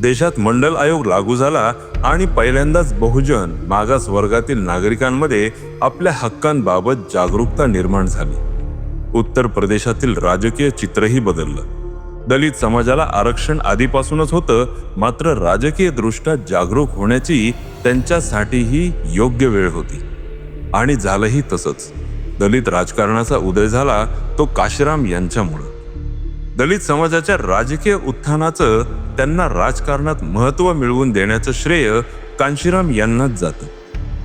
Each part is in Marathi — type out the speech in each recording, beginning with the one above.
देशात मंडल आयोग लागू झाला आणि पहिल्यांदाच बहुजन मागास वर्गातील नागरिकांमध्ये आपल्या हक्कांबाबत जागरूकता निर्माण झाली. उत्तर प्रदेशातील राजकीय चित्रही बदललं. दलित समाजाला आरक्षण आधीपासूनच होतं मात्र राजकीय दृष्ट्या जागरूक होण्याची त्यांच्यासाठीही योग्य वेळ होती. आणि झालंही तसंच. दलित राजकारणाचा उदय झाला तो काशीराम यांच्यामुळं. दलित समाजाच्या राजकीय उत्थानाचं त्यांना राजकारणात महत्त्व मिळवून देण्याचं श्रेय कांशीराम यांनाच जातं.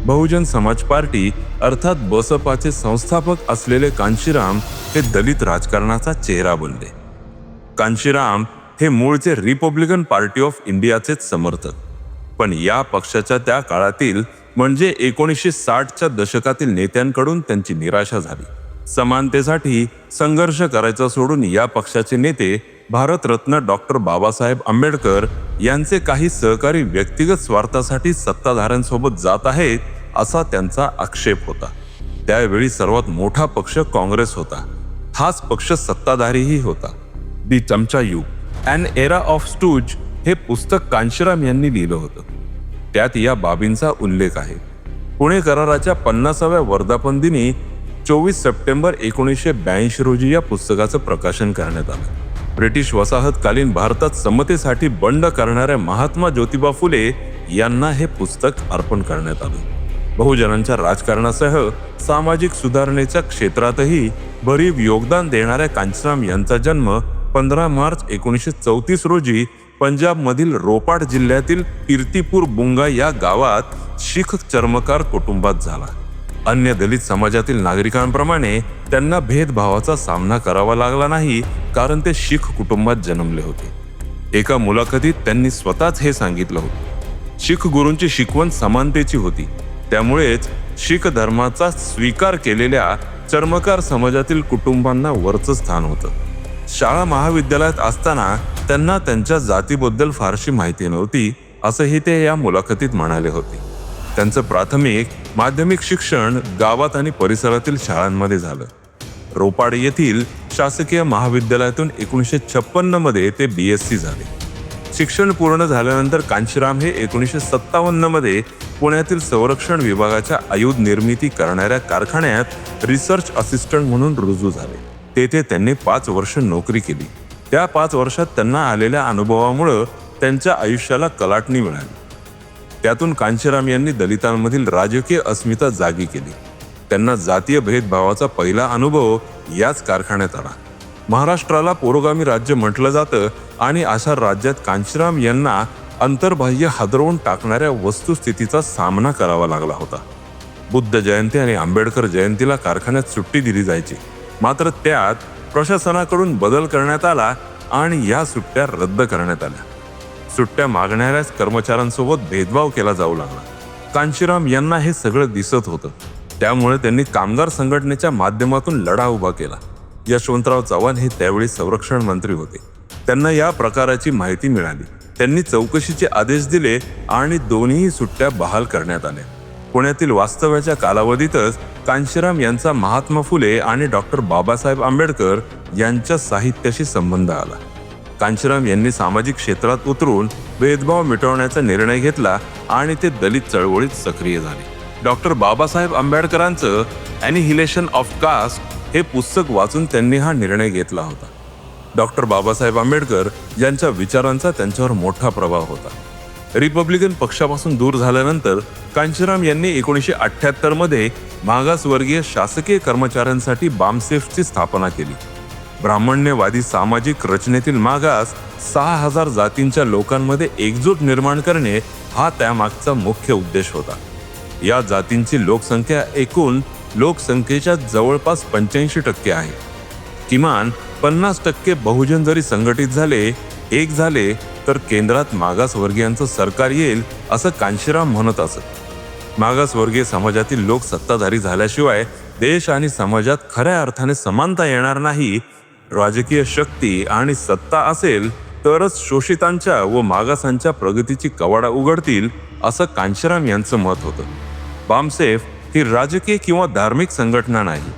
बहुजन समाज पार्टी अर्थात बसपाचे संस्थापक असलेले कांशीराम हे दलित राजकारणाचा चेहरा बनले. कांशीराम हे मूळचे रिपब्लिकन पार्टी ऑफ इंडियाचेच समर्थक. पण या पक्षाच्या त्या काळातील म्हणजे एकोणीसशे साठच्या दशकातील नेत्यांकडून त्यांची निराशा झाली. समानतेसाठी संघर्ष करायचा सोडून या पक्षाचे नेते भारतरत्न डॉक्टर बाबासाहेब आंबेडकर यांचे काही सहकारी व्यक्तिगत स्वार्थासाठी सत्ताधाऱ्यांसोबत जात आहेत असा त्यांचा आक्षेप होता. त्यावेळी सर्वात मोठा पक्ष काँग्रेस होता. हाच पक्ष सत्ताधारीही होता. दी चमचा युग अँड एरा ऑफ स्टूज हे पुस्तक कांशीराम यांनी लिहिलं होतं. त्यात या बाबींचा उल्लेख आहे. पुणे कराराच्या पन्नासाव्या वर्धापन दिनी चोवीस सप्टेंबर एकोणीसशे ब्याऐंशी रोजी या पुस्तकाचं प्रकाशन करण्यात आलं. ब्रिटिश वसाहतकालीन भारतात समतेसाठी बंड करणाऱ्या महात्मा ज्योतिबा फुले यांना हे पुस्तक अर्पण करण्यात आलं. बहुजनांच्या राजकारणासह सामाजिक सुधारणेच्या क्षेत्रातही भरीव योगदान देणाऱ्या कांचराम यांचा जन्म पंधरा मार्च एकोणीसशे चौतीस रोजी पंजाबमधील रोपाड जिल्ह्यातील कीर्तिपूर बुंगा या गावात शीख चर्मकार कुटुंबात झाला. अन्य दलित समाजातील नागरिकांप्रमाणे त्यांना भेदभावाचा सामना करावा लागला नाही कारण ते शीख कुटुंबात जन्मले होते. एका मुलाखतीत त्यांनी स्वतःच हे सांगितलं होतं. शीख गुरूंची शिकवण समानतेची होती. त्यामुळेच शीख धर्माचा स्वीकार केलेल्या चर्मकार समाजातील कुटुंबांना वरचं स्थान होतं. शाळा महाविद्यालयात असताना त्यांना त्यांच्या जातीबद्दल फारशी माहिती नव्हती असंही ते या मुलाखतीत म्हणाले होते. त्यांचं प्राथमिक माध्यमिक शिक्षण गावात आणि परिसरातील शाळांमध्ये झालं. रोपाड येथील शासकीय महाविद्यालयातून एकोणीसशे छप्पन्नमध्ये ते बी एस सी झाले. शिक्षण पूर्ण झाल्यानंतर कांशीराम हे एकोणीसशे सत्तावन्नमध्ये पुण्यातील संरक्षण विभागाच्या आयुध निर्मिती करणाऱ्या कारखान्यात रिसर्च असिस्टंट म्हणून रुजू झाले. तेथे त्यांनी पाच वर्ष नोकरी केली. त्या पाच वर्षात त्यांना आलेल्या अनुभवामुळं त्यांच्या आयुष्याला कलाटणी मिळाली. त्यातून कांशीराम यांनी दलितांमधील राजकीय अस्मिता जागी केली. त्यांना जातीय भेदभावाचा पहिला अनुभव याच कारखान्यात आला. महाराष्ट्राला पुरोगामी राज्य म्हटलं जातं आणि अशा राज्यात कांशीराम यांना अंतर्बाह्य हादरवून टाकणाऱ्या वस्तुस्थितीचा सामना करावा लागला होता. बुद्ध जयंती आणि आंबेडकर जयंतीला कारखान्यात सुट्टी दिली जायची. मात्र त्यात प्रशासनाकडून बदल करण्यात आला आणि या सुट्ट्या रद्द करण्यात आल्या. सुट्ट्या मागणाऱ्याच कर्मचाऱ्यांसोबत भेदभाव केला जाऊ लागला. कांशीराम यांना हे सगळं दिसत होतं. त्यामुळे त्यांनी कामगार संघटनेच्या माध्यमातून लढा उभा केला. यशवंतराव चव्हाण हे त्यावेळी संरक्षण मंत्री होते. त्यांना या प्रकाराची माहिती मिळाली. त्यांनी चौकशीचे आदेश दिले आणि दोन्ही सुट्ट्या बहाल करण्यात आल्या. पुण्यातील वास्तव्याच्या कालावधीतच कांशीराम यांचा महात्मा फुले आणि डॉक्टर बाबासाहेब आंबेडकर यांच्या साहित्याशी संबंध आला. कांशीराम यांनी सामाजिक क्षेत्रात उतरून भेदभाव मिटवण्याचा निर्णय घेतला आणि ते दलित चळवळीत सक्रिय झाले. डॉक्टर बाबासाहेब आंबेडकरांचं अॅनिहिलेशन ऑफ कास्ट हे पुस्तक वाचून त्यांनी हा निर्णय घेतला होता. डॉक्टर बाबासाहेब आंबेडकर यांच्या विचारांचा त्यांच्यावर मोठा प्रभाव होता. रिपब्लिकन पक्षापासून दूर झाल्यानंतर कांशीराम यांनी एकोणीसशे अठ्ठ्याहत्तरमध्ये मागासवर्गीय शासकीय कर्मचाऱ्यांसाठी बामसेफची स्थापना केली. ब्राह्मण्यवादी सामाजिक रचनेतील मागास सहा हजार जातींच्या लोकांमध्ये एकजूट निर्माण करणे हा त्यामागचा मुख्य उद्देश होता. या जातींची लोकसंख्या एकूण लोकसंख्येच्या जवळपास पंच्याऐंशी टक्के आहे. किमान पन्नास टक्के बहुजन जरी संघटित झाले एक झाले तर केंद्रात मागासवर्गीयांचं सरकार येईल असं कांशीराम म्हणत असत. मागासवर्गीय समाजातील लोक सत्ताधारी झाल्याशिवाय देश आणि समाजात खऱ्या अर्थाने समानता येणार नाही राजकीय शक्ती आणि सत्ता असेल तरच शोषितांच्या व मागासांच्या प्रगतीची कवाडा उघडतील असं कांशीराम यांचं मत होतं. बामसेफ ही राजकीय किंवा धार्मिक संघटना नाही.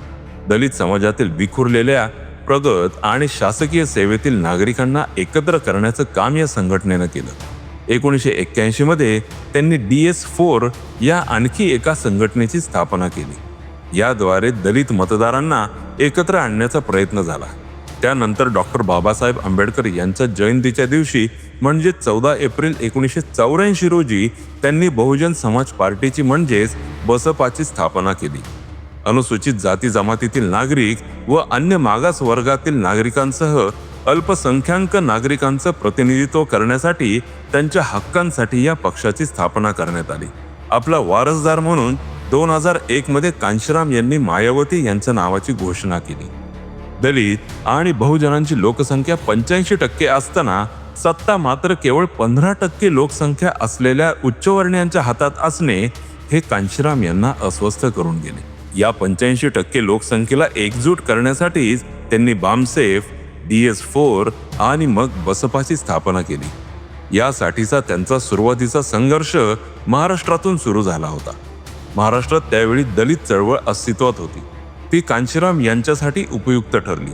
दलित समाजातील विखुरलेल्या प्रगत आणि शासकीय सेवेतील नागरिकांना एकत्र करण्याचं काम या संघटनेनं केलं. एकोणीसशे एक्क्याऐंशीमध्ये त्यांनी डी एस फोर या आणखी एका संघटनेची स्थापना केली. याद्वारे दलित मतदारांना एकत्र आणण्याचा प्रयत्न झाला. त्यानंतर डॉक्टर बाबासाहेब आंबेडकर यांच्या जयंतीच्या दिवशी म्हणजे चौदा एप्रिल एकोणीसशे चौऱ्याऐंशी रोजी त्यांनी बहुजन समाज पार्टीची म्हणजेच बसपाची स्थापना केली. अनुसूचित जाती जमातीतील नागरिक व अन्य मागास वर्गातील नागरिकांसह अल्पसंख्याक नागरिकांचं प्रतिनिधित्व करण्यासाठी त्यांच्या हक्कांसाठी या पक्षाची स्थापना करण्यात आली. आपला वारसदार म्हणून दोन हजार एकमध्ये कांशीराम यांनी मायावती यांच्या नावाची घोषणा केली. दलित आणि बहुजनांची लोकसंख्या पंच्याऐंशी टक्के असताना सत्ता मात्र केवळ पंधरा टक्के लोकसंख्या असलेल्या उच्चवर्णीयांच्या हातात असणे हे कांशीराम यांना अस्वस्थ करून गेले. या पंच्याऐंशी टक्के लोकसंख्येला एकजूट करण्यासाठीच त्यांनी बामसेफ डी एस फोर आणि मग बसपाची स्थापना केली. यासाठीचा त्यांचा सुरुवातीचा संघर्ष महाराष्ट्रातून सुरू झाला होता. महाराष्ट्रात त्यावेळी दलित चळवळ अस्तित्वात होती. ती कांशीराम यांच्यासाठी उपयुक्त ठरली.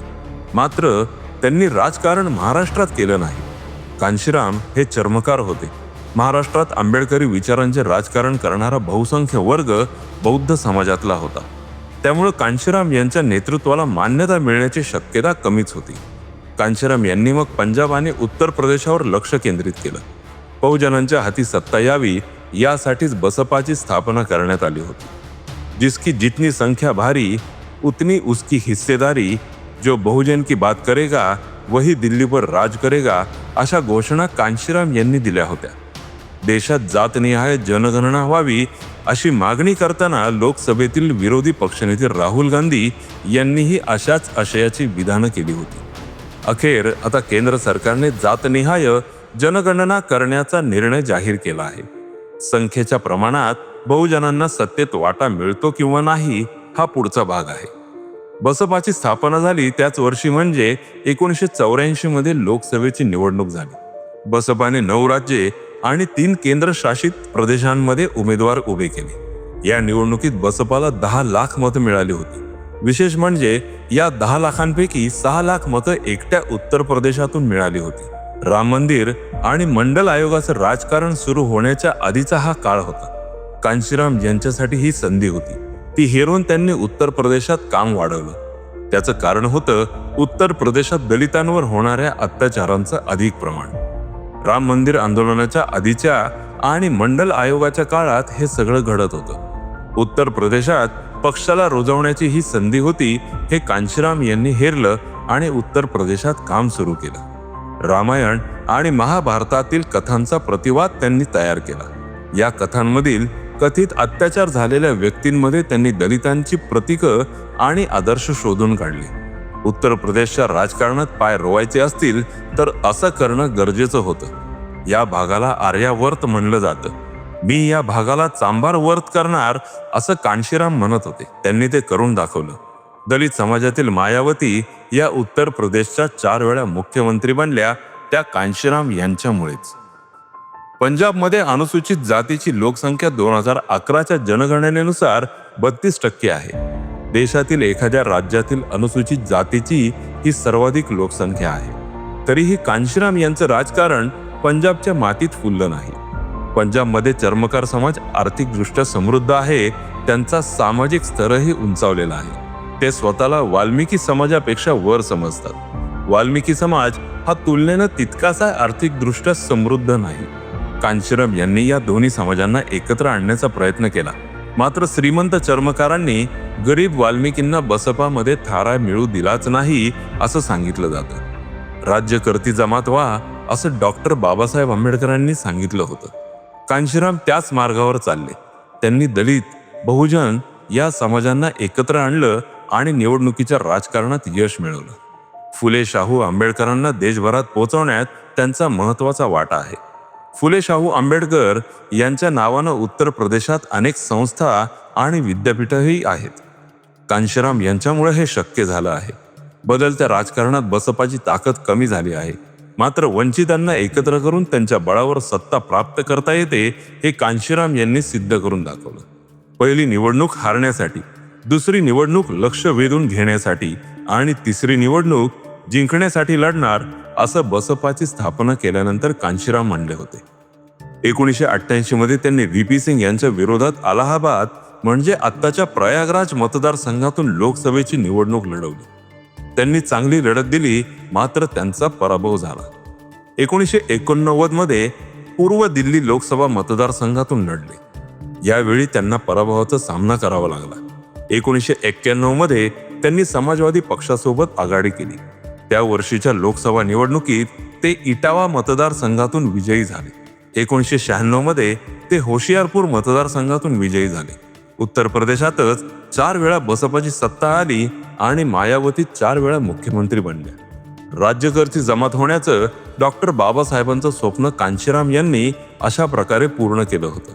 मात्र त्यांनी राजकारण महाराष्ट्रात केलं नाही. कांशीराम हे चर्मकार होते. महाराष्ट्रात आंबेडकरी विचारांचे राजकारण करणारा बहुसंख्य वर्ग बौद्ध समाजातला होता. त्यामुळे कांशीराम यांच्या नेतृत्वाला मान्यता मिळण्याची शक्यता कमीच होती. कांशीराम यांनी मग पंजाब आणि उत्तर प्रदेशावर लक्ष केंद्रित केलं. बहुजनांच्या हाती सत्ता यावी यासाठीच बसपाची स्थापना करण्यात आली होती. जिसकी जितनी संख्या भारी उतनी उसकी हिस्सेदारी जो बहुजन की बात करेगा वही दिल्लीवर राज करेगा अशा घोषणा कांशीराम यांनी दिल्या होत्या. देशात जातनिहाय जनगणना व्हावी अशी मागणी करताना लोकसभेतील विरोधी पक्षनेते राहुल गांधी यांनीही अशाच आशयाची विधानं केली होती. अखेर आता केंद्र सरकारने जातनिहाय जनगणना करण्याचा निर्णय जाहीर केला आहे. संख्येच्या प्रमाणात बहुजनांना सत्तेत वाटा मिळतो किंवा नाही हा पुढचा भाग आहे. बसपाची स्थापना झाली त्याच वर्षी म्हणजे एकोणीसशे चौऱ्याऐंशी मध्ये लोकसभेची निवडणूक झाली. बसपाने नऊ राज्ये आणि तीन केंद्रशासित प्रदेशांमध्ये उमेदवार उभे केले. या निवडणुकीत बसपाला दहा लाख मतं मिळाली होती. विशेष म्हणजे या दहा लाखांपैकी सहा लाख मतं एकट्या उत्तर प्रदेशातून मिळाली होती. राम मंदिर आणि मंडल आयोगाचं राजकारण सुरू होण्याच्या आधीचा हा काळ होता. कांशीराम यांच्यासाठी ही संधी होती. ती हेरून त्यांनी उत्तर प्रदेशात काम वाढवलं. त्याचं कारण होतं उत्तर प्रदेशात दलितांवर होणाऱ्या अत्याचारांचं अधिक प्रमाण. राम मंदिर आंदोलनाच्या आधीच्या आणि मंडल आयोगाच्या काळात हे सगळं घडत होतं. उत्तर प्रदेशात पक्षाला रुजवण्याची ही संधी होती हे कांशीराम यांनी हेरलं आणि उत्तर प्रदेशात काम सुरू केलं. रामायण आणि महाभारतातील कथांचा प्रतिवाद त्यांनी तयार केला. या कथांमधील कथित अत्याचार झालेल्या व्यक्तींमध्ये त्यांनी दलितांची प्रतीकं आणि आदर्श शोधून काढले. उत्तर प्रदेशच्या राजकारणात पाय रोवायचे असतील तर असं करणं गरजेचं होतं. या भागाला आर्यावर्त म्हणलं जातं. मी या भागाला चांभार वर्त करणार असं कांशीराम म्हणत होते. त्यांनी ते करून दाखवलं. दलित समाजातील मायावती या उत्तर प्रदेशच्या चार वेळा मुख्यमंत्री बनल्या त्या कांशीराम यांच्यामुळेच. पंजाबमध्ये अनुसूचित जातीची लोकसंख्या दोन हजार अकराच्या जनगणनेनुसार बत्तीस टक्के आहे. देशातील एखाद्या राज्यातील अनुसूचित जातीची ही सर्वाधिक लोकसंख्या आहे. तरीही कांशीराम यांचं राजकारण पंजाबच्या मातीत फुललं नाही. पंजाबमध्ये चर्मकार समाज आर्थिकदृष्ट्या समृद्ध आहे त्यांचा सामाजिक स्तरही उंचावलेला आहे. ते स्वतःला वाल्मिकी समाजापेक्षा वर समजतात. वाल्मिकी समाज हा तुलनेनं तितकासा आर्थिकदृष्ट्या समृद्ध नाही. कांशीराम यांनी या दोन्ही समाजांना एकत्र आणण्याचा प्रयत्न केला. मात्र श्रीमंत चर्मकारांनी गरीब वाल्मिकींना बसपामध्ये थारा मिळू दिलाच नाही असं सांगितलं जातं. राज्यकर्ती जमात व्हा असं डॉक्टर बाबासाहेब आंबेडकरांनी सांगितलं होतं. कांशीराम त्याच मार्गावर चालले. त्यांनी दलित बहुजन या समाजांना एकत्र आणलं आणि निवडणुकीच्या राजकारणात यश मिळवलं. फुले शाहू आंबेडकरांना देशभरात पोहोचवण्यात त्यांचा महत्त्वाचा वाटा आहे. फुले शाहू आंबेडकर यांच्या नावानं उत्तर प्रदेशात अनेक संस्था आणि विद्यापीठही आहेत. कांशीराम यांच्यामुळे हे शक्य झालं आहे. बदलत्या राजकारणात बसपाची ताकद कमी झाली आहे. मात्र वंचितांना एकत्र करून त्यांच्या बळावर सत्ता प्राप्त करता येते हे कांशीराम यांनी सिद्ध करून दाखवलं. पहिली निवडणूक हारण्यासाठी दुसरी निवडणूक लक्ष वेधून घेण्यासाठी आणि तिसरी निवडणूक जिंकण्यासाठी लढणार असं बसपाची स्थापना केल्यानंतर कांशीराम म्हणले होते. एकोणीसशे अठ्ठ्याऐंशी मध्ये त्यांनी व्ही पी सिंग यांच्या विरोधात अलाहाबाद म्हणजे आत्ताच्या प्रयागराज मतदारसंघातून लोकसभेची निवडणूक लढवली. त्यांनी चांगली लढत दिली मात्र त्यांचा पराभव झाला. एकोणीसशे एकोणनव्वदमध्ये पूर्व दिल्ली लोकसभा मतदारसंघातून लढले. यावेळी त्यांना पराभवाचा सामना करावा लागला. एकोणीसशे एक्क्याण्णवमध्ये त्यांनी समाजवादी पक्षासोबत आघाडी केली. त्या वर्षीच्या लोकसभा निवडणुकीत ते इटावा मतदारसंघातून विजयी झाले. एकोणीसशे शहाण्णवमध्ये ते होशियारपूर मतदारसंघातून विजयी झाले. उत्तर प्रदेशातच चार वेळा बसपाची सत्ता आली आणि मायावती चार वेळा मुख्यमंत्री बनल्या. राज्यकरची जमात होण्याचं डॉक्टर बाबासाहेबांचं स्वप्न कांशीराम यांनी अशा प्रकारे पूर्ण केलं होतं.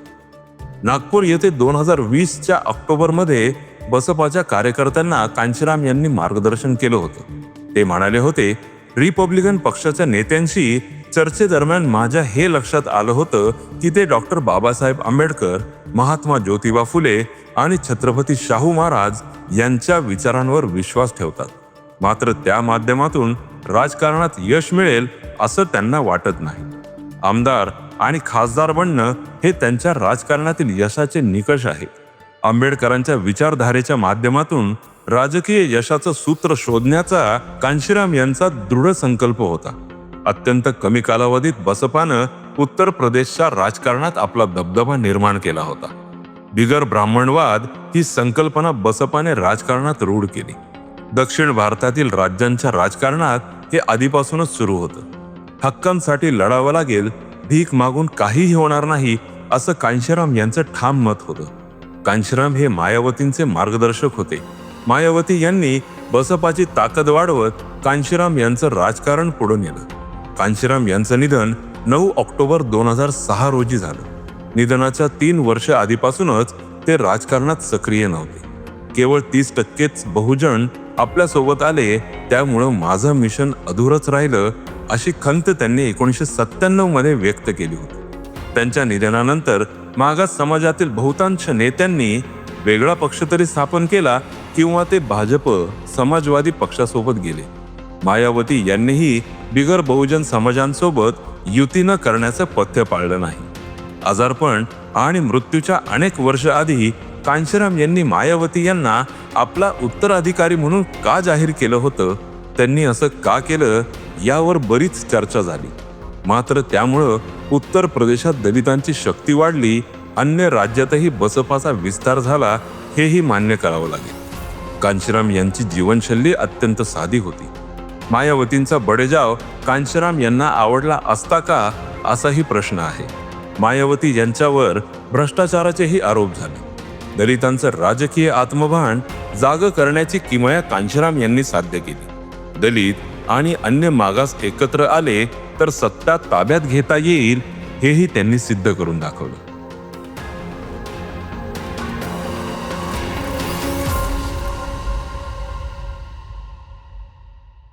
नागपूर येथे दोन हजार वीसच्या ऑक्टोबरमध्ये बसपाच्या कार्यकर्त्यांना कांशीराम यांनी मार्गदर्शन केलं होतं. ते म्हणाले होते रिपब्लिकन पक्षाच्या नेत्यांशी चर्चेदरम्यान माझ्या हे लक्षात आलं होतं की ते डॉक्टर बाबासाहेब आंबेडकर महात्मा ज्योतिबा फुले आणि छत्रपती शाहू महाराज यांच्या विचारांवर विश्वास ठेवतात. मात्र त्या माध्यमातून राजकारणात यश मिळेल असं त्यांना वाटत नाही. आमदार आणि खासदार बनणं हे त्यांच्या राजकारणातील यशाचे निकष आहे. आंबेडकरांच्या विचारधारेच्या माध्यमातून राजकीय यशाचं सूत्र शोधण्याचा कांशीराम यांचा दृढ संकल्प होता. अत्यंत कमी कालावधीत बसपानं उत्तर प्रदेशच्या राजकारणात आपला दबदबा निर्माण केला होता. बिगर ब्राह्मणवाद ही संकल्पना बसपाने राजकारणात रूढ केली. दक्षिण भारतातील राज्यांच्या राजकारणात हे आधीपासूनच सुरू होतं. हक्कांसाठी लढावं लागेल भीक मागून काहीही होणार नाही असं कांशीराम यांचं ठाम मत होतं. कांशीराम हे मायावतींचे मार्गदर्शक होते. मायावती यांनी बसपाची ताकद वाढवत कांशीराम यांचं राजकारण पुढे नेलं. कांशीराम यांचं निधन नऊ ऑक्टोबर दोन हजार सहा रोजी झालं. निधनाच्या तीन वर्ष आधीपासूनच ते राजकारणात सक्रिय नव्हते. केवळ तीस टक्केच बहुजन आपल्यासोबत आले त्यामुळं माझं मिशन अधूरच राहिलं अशी खंत त्यांनी एकोणीसशे सत्त्याण्णवमध्ये व्यक्त केली होती. त्यांच्या निधनानंतर मागास समाजातील बहुतांश नेत्यांनी वेगळा पक्ष तरी स्थापन केला किंवा ते भाजप समाजवादी पक्षासोबत गेले. मायावती यांनीही बिगर बहुजन समाजांसोबत युती न करण्याचं पथ्य पाळलं नाही. आजारपण आणि मृत्यूच्या अनेक वर्ष आधी कांशीराम यांनी मायावती यांना आपला उत्तराधिकारी म्हणून का जाहीर केलं होतं? त्यांनी असं का केलं? यावर बरीच चर्चा झाली. मात्र त्यामुळं उत्तर प्रदेशात दलितांची शक्ती वाढली अन्य राज्यातही बसपाचा विस्तार झाला हेही मान्य करावं लागेल. कांशीराम यांची जीवनशैली अत्यंत साधी होती. मायावतींचा बडेजाव कांशीराम यांना आवडला असता का असाही प्रश्न आहे. मायावती यांच्यावर भ्रष्टाचाराचेही आरोप झाले. दलितांचं राजकीय आत्मभान जाग करण्याची किमया कांशीराम यांनी साध्य केली. दलित आणि अन्य मागास एकत्र आले तर सत्ता ताब्यात घेता येईल हेही त्यांनी सिद्ध करून दाखवलं.